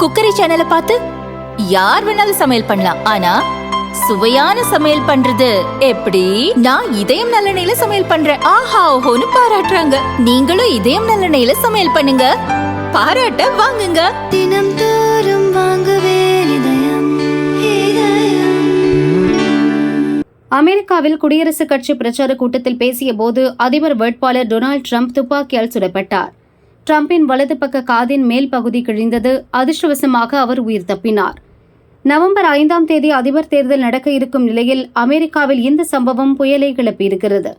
Cookery சேனலை பார்த்து யார் வேணாலும் சமையல் பண்ணலாம். ஆனா சுவையான சமையல் பண்றது எப்படி? நான் இதயம் நல்லெண்ணெயில சமையல் பண்றேன். ஆஹா ஓஹோன்னு பாராட்டுறாங்க. நீங்களும் இதயம் நல்லெண்ணெயில சமையல் பண்ணுங்க. பாராட்ட வாங்குங்க. தினம் தோறும் வாங்குவே அமெரிக்காவில் குடியரசுக் கட்சி பிரச்சார கூட்டத்தில் பேசிய போது அதிபர் வேட்பாளர் டொனால்ட் ட்ரம்ப் துப்பாக்கியால் சுடப்பட்டார். டிரம்பின் வலது பக்க காதின் மேல் பகுதி கிழிந்தது. அதிர்ஷ்டவசமாக அவர் உயிர் தப்பினார். நவம்பர் ஐந்தாம் தேதி அதிபர் தேர்தல் நடக்க இருக்கும் நிலையில் அமெரிக்காவில் இந்த சம்பவம் புயலை கிளப்பியிருக்கிறது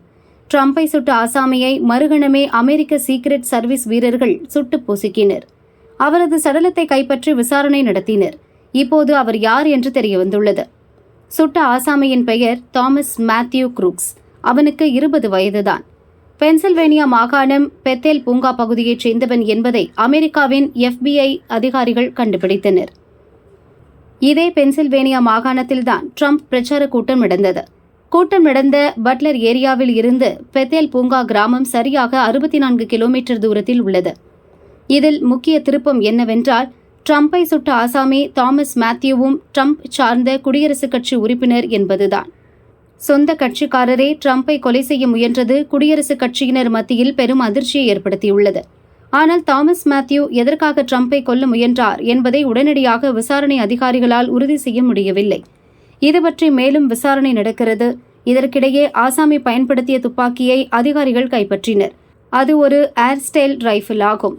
ட்ரம்பை சுட்ட ஆசாமியை மறுகணமே அமெரிக்க சீக்ரெட் சர்வீஸ் வீரர்கள் சுட்டு பொசுக்கினர். அவரது சடலத்தை கைப்பற்றி விசாரணை நடத்தினர். இப்போது அவர் யார் என்று தெரியவந்துள்ளது. சுட்ட ஆசாமியின் பெயர் தாமஸ் மேத்யூ குரூக்ஸ். அவனுக்கு இருபது வயதுதான். பென்சில்வேனியா மாகாணம் பெத்தேல் பூங்கா பகுதியைச் சேர்ந்தவன் என்பதை அமெரிக்காவின் எஃபிஐ அதிகாரிகள் கண்டுபிடித்தனர். இதே பென்சில்வேனியா மாகாணத்தில்தான் ட்ரம்ப் பிரச்சார கூட்டம் நடந்தது. கூட்டம் நடந்த பட்லர் ஏரியாவில் இருந்து பெத்தேல் பூங்கா கிராமம் சரியாக அறுபத்தி நான்கு கிலோமீட்டர் தூரத்தில் உள்ளது. இதில் முக்கிய திருப்பம் என்னவென்றால் ட்ரம்பை சுட்ட ஆசாமி தாமஸ் மேத்யூவும் ட்ரம்ப் சார்ந்த குடியரசுக் கட்சி உறுப்பினர் என்பதுதான். சொந்த கட்சிக்காரரே ட்ரம்பை கொலை செய்ய முயன்றது குடியரசுக் கட்சியினர் மத்தியில் பெரும் அதிர்ச்சியை ஏற்படுத்தியுள்ளது. ஆனால் தாமஸ் மேத்யூ எதற்காக ட்ரம்பை கொல்ல முயன்றார் என்பதை உடனடியாக விசாரணை அதிகாரிகளால் உறுதி செய்ய முடியவில்லை. இது பற்றி மேலும் விசாரணை நடக்கிறது. இதற்கிடையே ஆசாமி பயன்படுத்திய துப்பாக்கியை அதிகாரிகள் கைப்பற்றினர். அது ஒரு ஏர்ஸ்டைல் ரைஃபிள் ஆகும்.